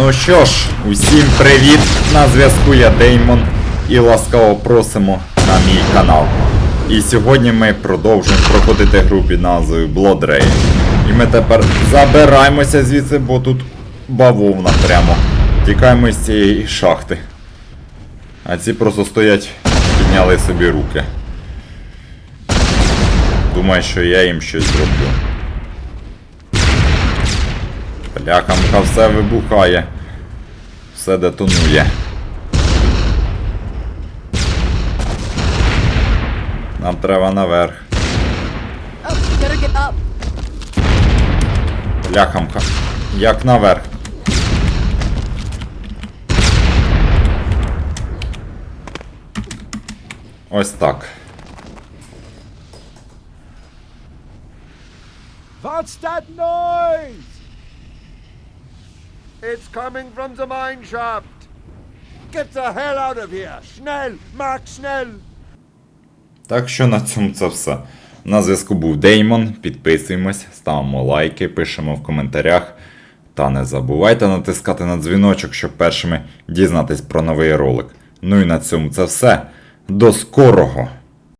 Ну що ж, усім привіт! На зв'язку я Деймон і ласкаво просимо на мій канал. І сьогодні ми продовжуємо проходити гру під назвою Blood Rain. І ми тепер забираємося звідси, бо тут бавовна прямо. Тікаємо з цієї шахти. А ці просто стоять, підняли собі руки. Думаю, що я їм щось зроблю. Бляхамка все вибухає. Все детонує. Нам треба наверх. Бляхамка. Як наверх? Ось так. What's that noise? It's coming from the mine shaft. Get the hell out of here! Schnell! Mark, schnell! Так що на цьому це все. На зв'язку був Деймон. Підписуємось, ставимо лайки, пишемо в коментарях. Та не забувайте натискати на дзвіночок, щоб першими дізнатись про новий ролик. Ну і на цьому це все. До скорого!